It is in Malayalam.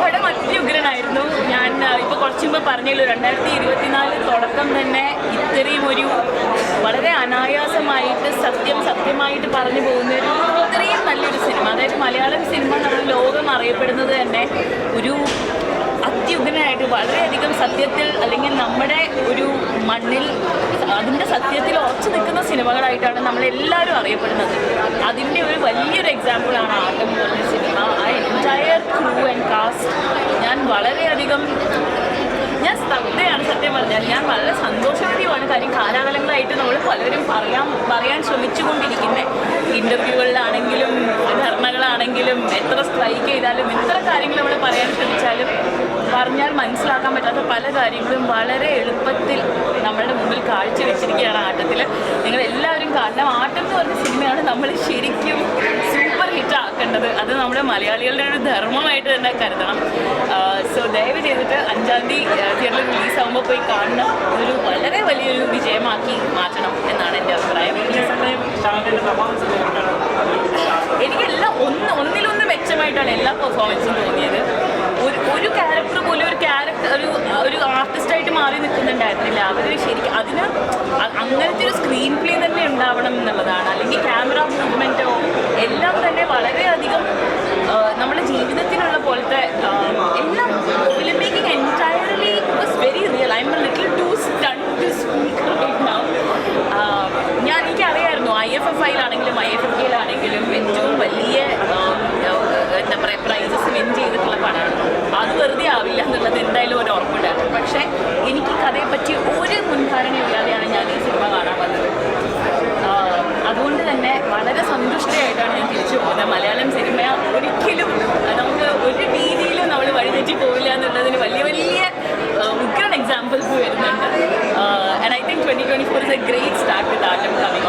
പടം അത്യുഗ്രനായിരുന്നു ഞാൻ ഇപ്പൊ കുറച്ചു മുമ്പ് പറഞ്ഞല്ലോ രണ്ടായിരത്തി ഇരുപത്തിനാല് തുടക്കം തന്നെ ഇത്രയും ഒരു വളരെ അനായാസമായിട്ട് സത്യം സത്യമായിട്ട് പറഞ്ഞു പോകുന്ന ഒരു ഇത്രയും നല്ലൊരു സിനിമ. അതായത് മലയാളം സിനിമ നമ്മൾ ലോകം അറിയപ്പെടുന്നത് തന്നെ ഒരു അത്യുഗ്രനായിട്ട് വളരെയധികം സത്യത്തിൽ അല്ലെങ്കിൽ നമ്മുടെ ഒരു മണ്ണിൽ അതിന്റെ സത്യത്തിൽ ഉറച്ചു നിൽക്കുന്ന സിനിമകളായിട്ടാണ് നമ്മളെല്ലാവരും അറിയപ്പെടുന്നത്. അതിന്റെ ഒരു വലിയൊരു എക്സാമ്പിളാണ് ആട്ടം എന്ന് പറഞ്ഞ സിനിമ. എന്റയർ ക്രൂ ആൻഡ് കാസ്റ്റ് ഞാൻ വളരെയധികം ഞാൻ സ്തബ്ധയാണ് സത്യം പറഞ്ഞാൽ. ഞാൻ വളരെ സന്തോഷവതിയുമാണ് കാര്യം കാലാകാലങ്ങളായിട്ട് നമ്മൾ പലരും പറയാൻ പറയാൻ ശ്രമിച്ചുകൊണ്ടിരിക്കുന്നത് ഇന്റർവ്യൂകളിലാണെങ്കിലും ധർണകളാണെങ്കിലും എത്ര സ്ട്രൈക്ക് ചെയ്താലും എത്ര കാര്യങ്ങൾ നമ്മൾ പറയാൻ ശ്രമിച്ചാലും പറഞ്ഞാൽ മനസ്സിലാക്കാൻ പറ്റാത്ത പല കാര്യങ്ങളും വളരെ എളുപ്പത്തിൽ നമ്മളുടെ മുമ്പിൽ കാഴ്ചവെച്ചിരിക്കുകയാണ് ആട്ടത്തിൽ നിങ്ങൾ എല്ലാവരും കാണണം ആട്ടം എന്ന് പറഞ്ഞ സിനിമയാണ് നമ്മൾ ശരിക്കും സൂപ്പർ ഹിറ്റ് ആക്കേണ്ടത് അത് നമ്മുടെ മലയാളികളുടെ ഒരു ധർമ്മമായിട്ട് തന്നെ കരുതണം. സോ ദയവ് ചെയ്തിട്ട് അഞ്ചാം തീയതി തിയേറ്ററിൽ റിലീസ് ആകുമ്പോൾ പോയി കാണണം. ഒരു വളരെ വലിയൊരു വിജയമാക്കി മാറ്റണം എന്നാണ് എന്റെ അഭിപ്രായം? എനിക്കെല്ലാം ഒന്ന് ഒന്നിലൊന്ന് മെച്ചമായിട്ടാണ് എല്ലാ പെർഫോമൻസും തോന്നിയത്. ഒരു ഒരു ക്യാരക്ടർ പോലും ഒരു ക്യാരക്ടർ ഒരു ഒരു ആർട്ടിസ്റ്റായിട്ട് മാറി നിൽക്കുന്നുണ്ടായിരുന്നില്ല. അവർ ശരിക്കും അതിന് അങ്ങനത്തെ ഒരു സ്ക്രീൻ പ്ലേ തന്നെ ഉണ്ടാവണം എന്നുള്ളതാണ് എഫ് എഫ് ഐയിലാണെങ്കിലും ഐ എഫ് എഫ് കെയിലാണെങ്കിലും ഏറ്റവും വലിയ എന്താ പറയുക പ്രൈസസ് വിൻ ചെയ്തിട്ടുള്ള പടമാണ് അത് വെറുതെ ആവില്ല എന്നുള്ളത് എന്തായാലും ഒരു ഉറപ്പുണ്ടായിരുന്നു പക്ഷേ എനിക്ക് കഥയെ പറ്റി ഒരു മുൻധാരണയില്ലാതെയാണ് ഞാൻ ഈ സിനിമ കാണാൻ വന്നത്. അതുകൊണ്ട് തന്നെ വളരെ സന്തുഷ്ടയായിട്ടാണ് ഞാൻ തിരിച്ചു പോകുന്നത്. മലയാളം സിനിമ ഒരിക്കലും നമുക്ക് ഒരു രീതിയിലും നമ്മൾ വഴിതെറ്റി പോവില്ല എന്നുള്ളതിന് വലിയ വലിയ ഉഗ്രൻ എക്സാമ്പിൾസ് വരുന്നുണ്ട്. And I think twenty twenty four is a great start with Aattam coming